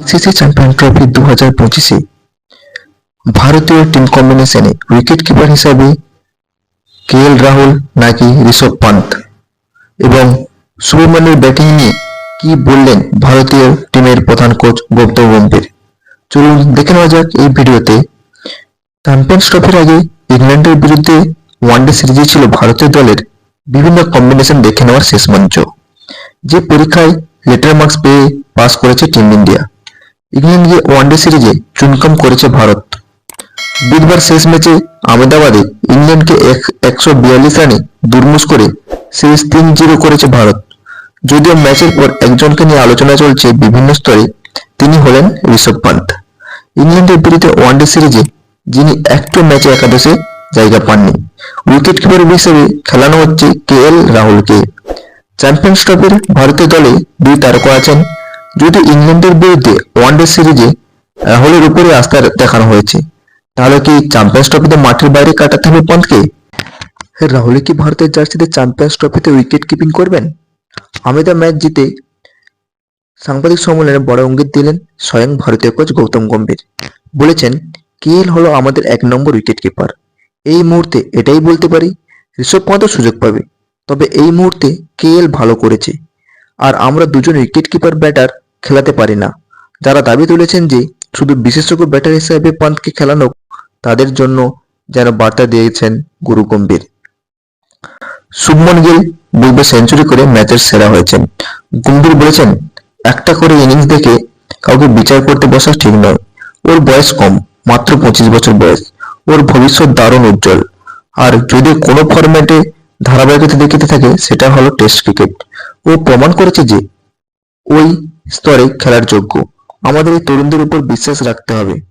ICC champion trophy দু হাজার পঁচিশে ভারতীয় টিম কম্বিনেশনে উইকেট কিপার হিসাবে কে এল রাহুল নাকি ঋষভ পান্ত? এবং শুভমানের ব্যাটিং নিয়ে কি বললেন ভারতীয় টিমের প্রধান কোচ গৌতম গম্ভীর? চলুন দেখে নেওয়া যাক এই ভিডিওতে। চ্যাম্পিয়ন্স ট্রফির আগে ইংল্যান্ডের বিরুদ্ধে ওয়ানডে সিরিজে ছিল ভারতীয় দলের বিভিন্ন কম্বিনেশন দেখে নেওয়ার শেষ মঞ্চ, যে পরীক্ষায় লেটার মার্কস পেয়ে পাস করেছে টিম ইন্ডিয়া ইংল্যান্ডকে ওয়ানডে সিরিজে চুনকাম করেছে ভারত। বুধবার শেষ ম্যাচে আহমেদাবাদে ইংল্যান্ডকে একশো বিয়াল্লিশ রানে দুর্মুষ করে সিরিজ তিন জিরো করেছে ভারত। যদিও ম্যাচের পর একজনকে নিয়ে আলোচনা চলছে বিভিন্ন স্তরে, তিনি হলেন ঋষভ পান্ত ইংল্যান্ডের বিরুদ্ধে ওয়ানডে সিরিজে যিনি একটু ম্যাচে একাদশে জায়গা পাননি, উইকেট কিপার হিসেবে খেলানো হচ্ছে কে এল রাহুলকে। চ্যাম্পিয়ন্স ট্রফির ভারতীয় দলে দুই তারকা আছেন যদি ইংল্যান্ডের বিরুদ্ধে ওয়ানডে সিরিজে রাহুলের উপরে আস্থা দেখানো হয়েছে, তাহলে কি চ্যাম্পিয়ন্স ট্রফিতে মাঠের বাইরে কাটাতে হবে পন্থকে? রাহুল, কি ভারতের জার্সিতে চ্যাম্পিয়ন্স ট্রফিতে উইকেট কিপিং করবেন? আমেদা ম্যাচ জিতে সাংবাদিক সম্মেলনে বড় অঙ্গিত দিলেন স্বয়ং ভারতীয় কোচ গৌতম গম্ভীর। বলেছেন, কেএল হলো আমাদের এক নম্বর উইকেট কিপার এই মুহূর্তে এটাই বলতে পারি, ঋষভ পান্ত সুযোগ পাবে। তবে এই মুহূর্তে কেএল ভালো করেছে। আর আমরা দুজন উইকেট কিপার ব্যাটার খেলাতে পারি না। যারা দাবি তুলেছেন যে শুধু বিশেষজ্ঞ ব্যাটার হিসেবে পান্তকে খেলানো তাদের জন্য যেন বার্তা দিয়েছেন গুরু গম্ভীর। শুভমন গিল বুলবে সেঞ্চুরি করে ম্যাচের সেরা হয়েছেন। গম্ভীর বলেছেন, একটা করে ইনিংস দেখে কাউকে বিচার করতে বসা ঠিক নয়। ওর বয়স কম, মাত্র পঁচিশ বছর বয়স। ওর ভবিষ্যৎ দারুণ উজ্জ্বল। আর যদি কোনো ফরম্যাটে ধারাবাহিকতা দেখিতে থাকে, সেটা হলো টেস্ট ক্রিকেট ও প্রমাণ করেছে যে ওই স্তরে খেলার যোগ্য। আমাদের এই তরুণদের উপর বিশ্বাস রাখতে হবে।